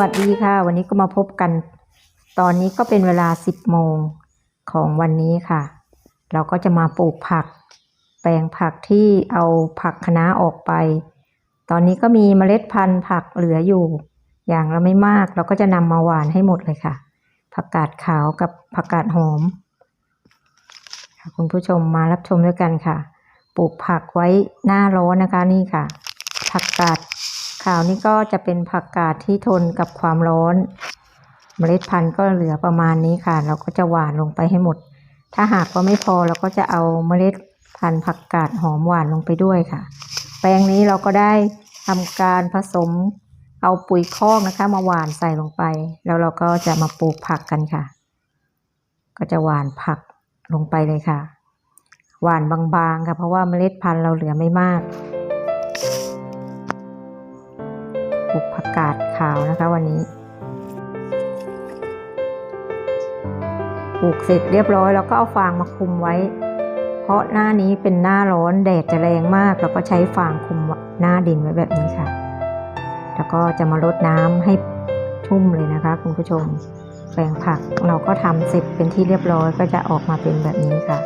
วัสดีค่ะ วันนี้ก็มาพบกัน ตอนนี้ก็เป็นเวลา 10 โมงของวันนี้ค่ะ เราก็จะมาปลูกผัก แปลงผักที่เอาผักคะน้าออกไป ตอนนี้ก็มีเมล็ดพันธุ์ผักเหลืออยู่ อย่างละไม่มากเราก็จะนำมาหวานให้หมดเลยค่ะ ผักกาดขาวกับผักกาดหอมคุณผู้ชมมารับชมด้วยกันค่ะ ปลูกผักไว้หน้าร้อนนะคะนี่ค่ะ ผักกาด ขาวนี่ก็จะเป็นผักกาดที่ทนกับความร้อน เมล็ดพันธุ์ก็เหลือประมาณนี้ค่ะ เราก็จะหว่านลงไปให้หมด ถ้าหากว่าไม่พอเราก็จะเอาเมล็ดพันธุ์ผักกาดหอมหวานลงไปด้วยค่ะ แปลงนี้เราก็ได้ทำการผสมเอาปุ๋ยคอกนะคะ มาหว่านใส่ลงไป แล้วเราก็จะมาปลูกผักกันค่ะ ก็จะหว่านผักลงไปเลยค่ะ หว่านบางๆค่ะ เพราะว่าเมล็ดพันธุ์เราเหลือไม่มาก กาดขาวนะคะวันนี้ปลูกเสร็จเรียบร้อยแล้วก็เอาฟางมาคุมไว้ เพราะหน้านี้เป็นหน้าร้อนแดดจะแรงมากเราก็ใช้ฟางคุมหน้าดินไว้แบบนี้ค่ะ แล้วก็จะมารดน้ำให้ชุ่มเลยนะคะ คุณผู้ชมแปลงผักเราก็ทำเสร็จเป็นที่เรียบร้อยก็จะออกมาเป็นแบบนี้ค่ะ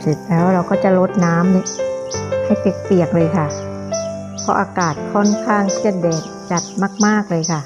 เสร็จแล้วเราก็จะลดน้ำนี่ให้เปียกๆเลยค่ะ ราะอากาศค่อนข้างที่จะแดดจัดมาก ๆ เลยค่ะ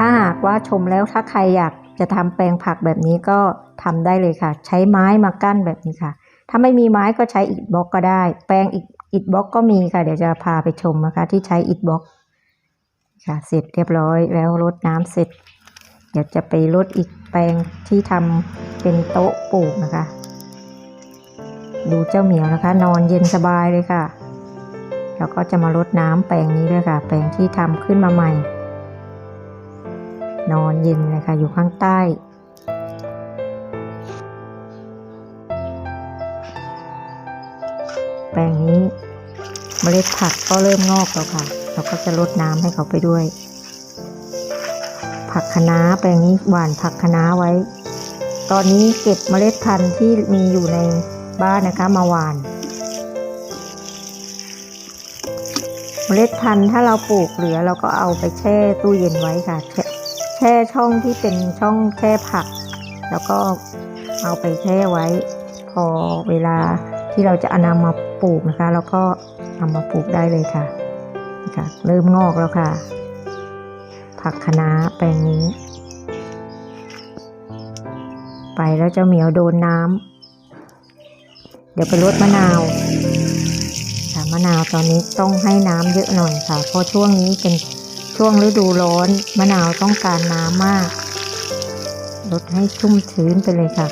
ถ้าหากว่าชมแล้วถ้าใครอยากจะทำแปลงผักแบบนี้ก็ ทำได้เลยค่ะ ใช้ไม้มากั้นแบบนี้ค่ะ ถ้าไม่มีไม้ก็ใช้อิฐบล็อกก็ได้ แปลงอิฐอิฐบล็อกก็มีค่ะ เดี๋ยวจะพาไปชมนะคะ ที่ใช้อิฐบล็อกค่ะเสร็จเรียบร้อยแล้วรดน้ำเสร็จ เดี๋ยวจะไปรดอีกแปลงที่ทำเป็นโต๊ะปลูกนะคะ ดูเจ้าเหมียวนะคะ นอนเย็นสบายเลยค่ะ แล้วก็จะมารดน้ำแปลงนี้ด้วยค่ะ แปลงที่ทำขึ้นมาใหม่ นอนเย็นเลยค่ะอยู่ข้างใต้ แปลงนี้เมล็ดผักก็เริ่มงอกแล้วค่ะ เราก็จะรดน้ำให้เขาไปด้วย ผักคะน้าแปลงนี้หว่านผักคะน้าไว้ ตอนนี้เก็บเมล็ดพันธุ์ที่มีอยู่ในบ้านนะคะมาหว่าน เมล็ดพันธุ์ถ้าเราปลูกเหลือเราก็เอาไปแช่ตู้เย็นไว้ค่ะ แช่แช่ช่องที่เป็นช่องแช่ผัก แล้วก็เอาไปแช่ไว้ พอเวลาที่เราจะอนำมา ปลูกนะคะ แล้วก็เอามาปลูกได้เลยค่ะค่ะเริ่มงอกแล้วค่ะ ผักคะน้าแปลงนี้ ไปแล้วเจ้าเหมียวโดนน้ำเดี๋ยวไปรดมะนาวค่ะมะนาวตอนนี้ต้องให้น้ำเยอะหน่อยค่ะ เพราะช่วงนี้เป็นช่วงฤดูร้อน มะนาวต้องการน้ำมากลดให้ชุ่มชื้นไปเลยค่ะ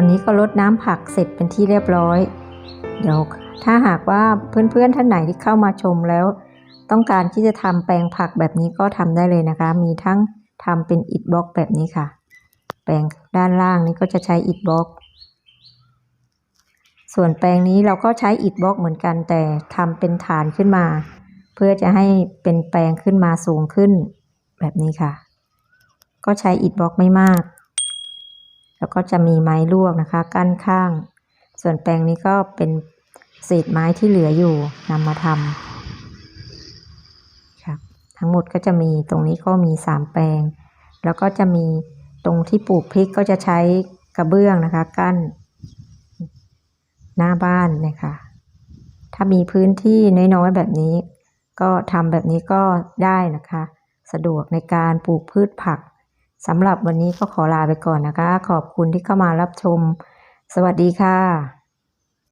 อนนี้ก็ลดน้ำผักเสร็จเป็นที่เรียบร้อย เดี๋ยวถ้าหากว่าเพื่อนๆท่านไหนที่เข้ามาชมแล้ว ต้องการที่จะทำแปลงผักแบบนี้ก็ทำได้เลยนะคะ มีทั้งทำเป็นอิฐบล็อกแบบนี้ค่ะ แปลงด้านล่างนี้ก็จะใช้อิฐบล็อก ส่วนแปลงนี้เราก็ใช้อิฐบล็อกเหมือนกันแต่ทำเป็นฐานขึ้นมา เพื่อจะให้เป็นแปลงขึ้นมาสูงขึ้นแบบนี้ค่ะ ก็ใช้อิฐบล็อกไม่มาก แล้วก็จะมีไม้ลวกนะคะกั้นข้าง ส่วนแปลงนี้ก็เป็นเศษไม้ที่เหลืออยู่นำมาทำครับทั้งหมดก็จะมีตรงนี้ก็มีสามแปลง แล้วก็จะมีตรงที่ปลูกพริกก็จะใช้กระเบื้องนะคะกั้น หน้าบ้านเนี่ยค่ะถ้าถ้ามีพื้นที่น้อยๆแบบนี้ ก็ทำแบบนี้ก็ได้นะคะ สะดวกในการปลูกพืชผัก สำหรับวันนี้ก็ขอลาไปก่อนนะคะ ขอบคุณที่เข้ามารับชม สวัสดีค่ะ